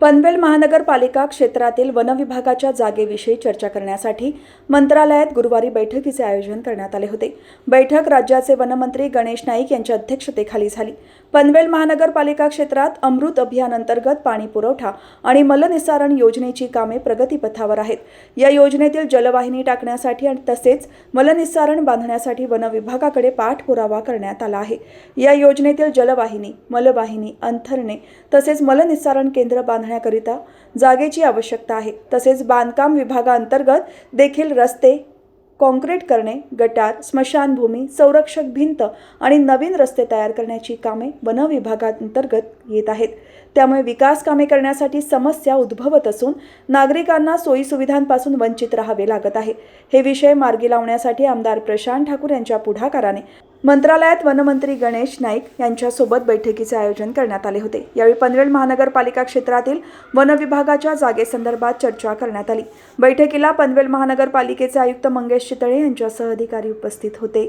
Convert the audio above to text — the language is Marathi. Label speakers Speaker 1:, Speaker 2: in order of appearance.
Speaker 1: पनवेल महानगरपालिका क्षेत्रातील वनविभागाच्या जागेविषयी चर्चा करण्यासाठी मंत्रालयात गुरुवारी बैठकीचे आयोजन करण्यात आले होते. बैठक राज्याचे वनमंत्री गणेश नाईक यांच्या अध्यक्षतेखाली झाली. पनवेल महानगरपालिका क्षेत्रात अमृत अभियान अंतर्गत पाणी पुरवठा आणि मलनिस्सारण योजनेची कामे प्रगतीपथावर आहेत. या योजनेतील जलवाहिनी टाकण्यासाठी आणि तसेच मलनिस्सारण बांधण्यासाठी वनविभागाकडे पाठपुरावा करण्यात आला आहे. या योजनेतील जलवाहिनी मलवाहिनी अंथरणे तसेच मलनिस्सारण केंद्र बांध बांधण्याकरिता जागेची आवश्यकता आहे. तसेच बांधकाम विभागाअंतर्गत देखील रस्ते कॉन्क्रीट करणे गटार स्मशानभूमी संरक्षक भिंत आणि नवीन रस्ते तयार करण्याची कामे वन विभागांतर्गत येत आहेत. त्यामुळे विकास कामे करण्यासाठी समस्या उद्भवत असून नागरिकांना सोयीसुविधांपासून वंचित राहावे लागत आहे. हे विषय मार्गी लावण्यासाठी आमदार प्रशांत ठाकूर यांच्या पुढाकाराने मंत्रालयात वनमंत्री गणेश नाईक यांच्यासोबत बैठकीचे आयोजन करण्यात आले होते. यावेळी पनवेल महानगरपालिका क्षेत्रातील वन विभागाच्या जागेसंदर्भात चर्चा करण्यात आली. बैठकीला पनवेल महानगरपालिकेचे आयुक्त मंगेश चितळे यांच्यासह अधिकारी उपस्थित होते.